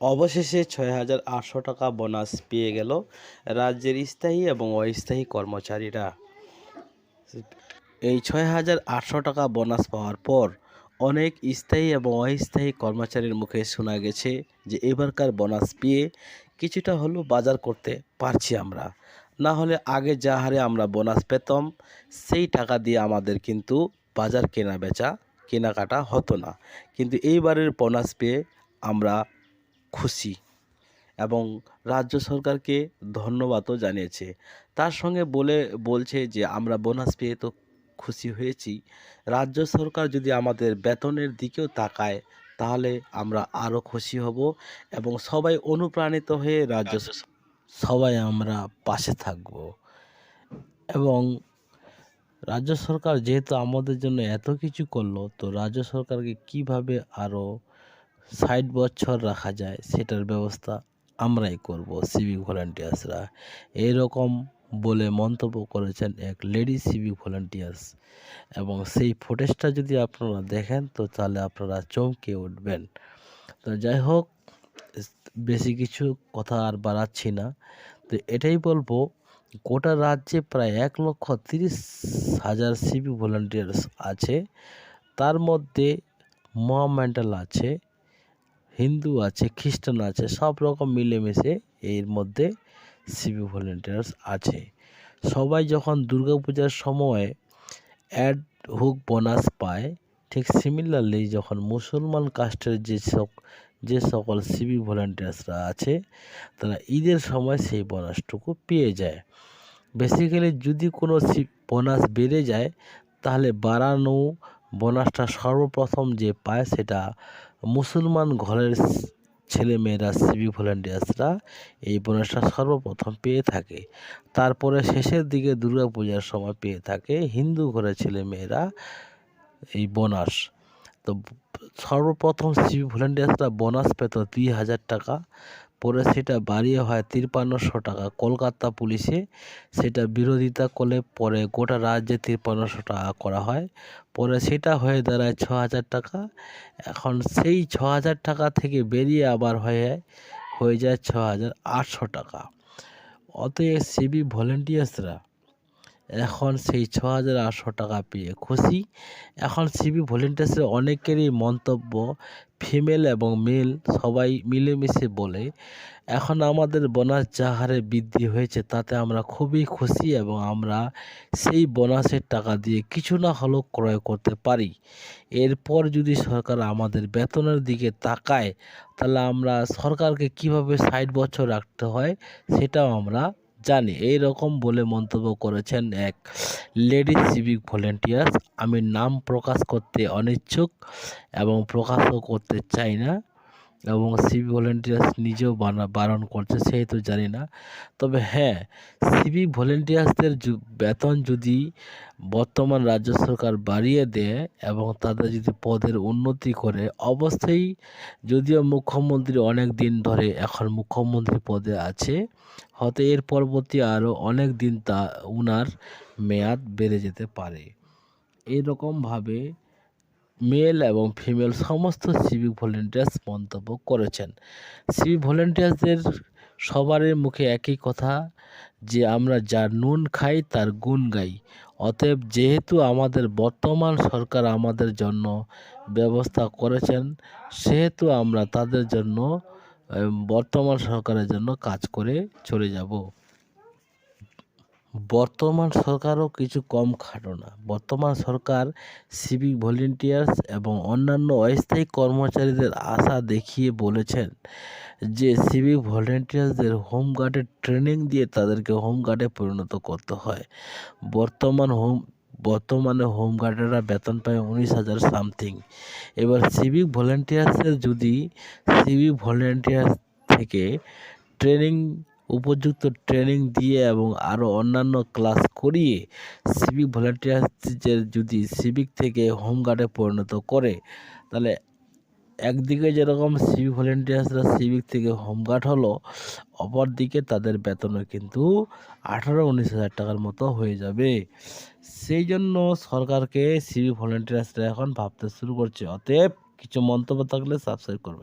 অবশেষে ছয় হাজার আটশো টাকা বোনাস পেয়ে গেল রাজ্যের স্থায়ী এবং অস্থায়ী কর্মচারীরা। এই ছয় হাজার আটশো টাকা বোনাস পাওয়ার পর অনেক স্থায়ী এবং অস্থায়ী কর্মচারীর মুখে শোনা গেছে যে এবারকার বোনাস পেয়ে কিছুটা হলেও বাজার করতে পারছি আমরা। না হলে আগে যা হারে আমরা বোনাস পেতাম, সেই টাকা দিয়ে আমাদের কিন্তু বাজার কেনা বেচা কেনাকাটা হতো না। কিন্তু এইবারের বোনাস পেয়ে আমরা খুশি এবং রাজ্য সরকারকে ধন্যবাদও জানিয়েছে। তার সঙ্গে বলে বলছে যে আমরা বোনাস পেয়ে তো খুশি হয়েছি। রাজ্য সরকার যদি আমাদের বেতনের দিকেও তাকায় তাহলে আমরা আরও খুশি হব এবং সবাই অনুপ্রাণিত হয়ে রাজ্য সবাই আমরা পাশে থাকব। এবং রাজ্য সরকার যেহেতু আমাদের জন্য এত কিছু করল তো রাজ্য সরকারকে কীভাবে আরও ষাট বছর রাখা যায়, সেটার ব্যবস্থা আমরাই করব সিভিক ভলান্টিয়ার্সরা এরকম বলে মন্তব্য করেছেন এক লেডি সিভিক ভলান্টিয়ার্স এবং সেই ফুটেজটা যদি আপনারা দেখেন, তো তাহলে আপনারা চমকে উঠবেন। তো যাই হোক, বেশি কিছু কথা আর বাড়াচ্ছি না। তো এটাই বলব, গোটা রাজ্যে প্রায় এক লক্ষ তিরিশ হাজার সিভিক ভলান্টিয়ার্স আছে। তার মধ্যে মহামেন্টাল আছে। হিন্দু আছে, খ্রিস্টান আছে, সব রকম মিলেমিশে এর মধ্যে সিভিক ভলেন্টিয়ার্স আছে। সবাই যখন দুর্গাপূজার সময় অ্যাড হুক বোনাস পায়, ঠিক সিমিলারলি যখন মুসলমান কাস্টের যে সব যে সকল সিভিক ভলেন্টিয়ার্সরা আছে, তারা ঈদের সময় সেই বোনাসটুকু পেয়ে যায়। বেসিক্যালি যদি কোনো বোনাস বেড়ে যায়, তাহলে বাড়ানো বোনাসটা সর্বপ্রথম যে পায় সেটা মুসলমান ঘরের ছেলেমেয়েরা সিভিক ভলেন্টিয়ার্সরা এই বোনাসটা সর্বপ্রথম পেয়ে থাকে। তারপরে শেষের দিকে দুর্গাপূজার সময় পেয়ে থাকে হিন্দু ঘরের ছেলেমেয়েরা এই বোনাস তো সর্বপ্রথম সিভিক ভলেন্টিয়ার্সরা বোনাস পেত দুই হাজার টাকা, পরে সেটা বাড়িয়ে হয় তিরপান্নশো টাকা। কলকাতা পুলিশে সেটা বিরোধিতা করলে পরে গোটা রাজ্যে তিরপান্নশো টাকা করা হয়, পরে সেটা হয়ে দাঁড়ায় ছ হাজার টাকা। এখন সেই ছ হাজার টাকা থেকে বেরিয়ে আবার হয়ে হয়ে যায় ছ হাজার আটশো টাকা। অতএব সিবি ভলেন্টিয়ার্সরা এখন সেই ছ হাজার আটশো টাকা পেয়ে খুশি। এখন সিবি ভলেন্টিয়ার্সের অনেকেরই মন্তব্য, ফিমেল এবং মেল সবাই মিলেমিশে বলে, এখন আমাদের বোনাস যা হারে বৃদ্ধি হয়েছে তাতে আমরা খুবই খুশি এবং আমরা সেই বোনাসের টাকা দিয়ে কিছু না হলেও ক্রয় করতে পারি। এরপর যদি সরকার আমাদের বেতনের দিকে তাকায়, তাহলে আমরা সরকারকে কীভাবে ষাট বছর রাখতে হয় সেটাও আমরা জানি এই রকম বলে মন্তব্য করেছেন এক লেডিস সিভিক ভলেন্টিয়ার্স আমি নাম প্রকাশ করতে অনিচ্ছুক এবং প্রকাশও করতে চাই না। এবং সিভিক ভলেন্টিয়ার্স নিজেও বারণ করছে সেহেতু জানি না। তবে হ্যাঁ সিভিক ভলেন্টিয়ার্সদের বেতন যদি বর্তমান রাজ্য সরকার বাড়িয়ে দেয় এবং তাদের যদি পদের উন্নতি করে, অবশ্যই যদিও মুখ্যমন্ত্রী অনেক দিন ধরে এখন মুখ্যমন্ত্রী পদে আছে, হয়তো এর পরবর্তী আরও অনেক দিন তা, উনার মেয়াদ বেড়ে যেতে পারে। এইরকমভাবে মেল এবং ফিমেল সমস্ত সিভিক ভলেন্টিয়ার্স মন্তব্য করেছেন। সিভিক ভলেন্টিয়ার্সদের সবারই মুখে একই কথা, যে আমরা যার নুন খাই তার গুণ গাই। অতএব যেহেতু আমাদের বর্তমান সরকার আমাদের জন্য ব্যবস্থা করেছেন, সেহেতু আমরা তাদের জন্য বর্তমান সরকারের জন্য কাজ করে চলে যাব। বর্তমান সরকারও কিছু কম খাটো না বর্তমান সরকার সিভিক ভলেন্টিয়ার্স এবং অন্যান্য অস্থায়ী কর্মচারীদের আশা দেখিয়ে বলেছেন যে সিভিক ভলেন্টিয়ার্সদের হোমগার্ডের ট্রেনিং দিয়ে তাদেরকে হোমগার্ডে পরিণত করতে হয়। বর্তমান হোম বর্তমানে হোমগার্ডেরা বেতন পায় উনিশ হাজার সামথিং এবার সিভিক ভলেন্টিয়ার্সের যদি সিভিক ভলেন্টিয়ার্স থেকে ট্রেনিং উপযুক্ত ট্রেনিং দিয়ে এবং আরও অন্যান্য ক্লাস করিয়ে সিভিক ভলেন্টিয়ার্সদের যদি সিভিক থেকে হোমগার্ডে পরিণত করে, তাহলে একদিকে যেরকম সিভিক ভলেন্টিয়ার্সরা সিভিক থেকে হোমগার্ড হলো, অপরদিকে তাদের বেতনও কিন্তু আঠারো উনিশ হাজার টাকার মতো হয়ে যাবে। সেই জন্য সরকারকে সিভিক ভলেন্টিয়ার্সরা এখন ভাবতে শুরু করছে। অতএব কিছু মন্তব্য থাকলে সাবস্ক্রাইব করবে